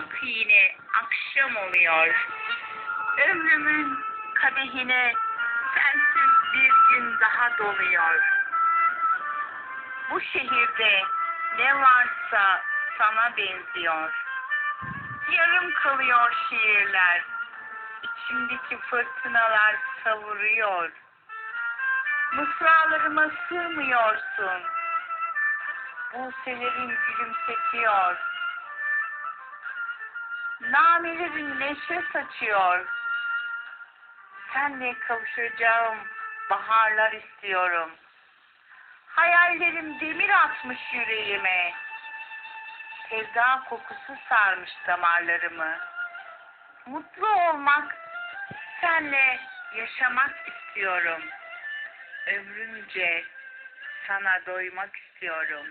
Bak yine akşam oluyor. Ömrümün kadehine sensiz bir gün daha doluyor. Bu şehirde ne varsa sana benziyor. Yarım kalıyor şiirler. İçimdeki fırtınalar savuruyor. Mısralarıma sığmıyorsun. Buse'lerin gülümsetiyor. Namelerin neşe saçıyor. Senle kavuşacağım baharlar istiyorum. Hayallerim demir atmış yüreğime. Sevda kokusu sarmış damarlarımı. Mutlu olmak, senle yaşamak istiyorum. Ömrümce sana doymak istiyorum.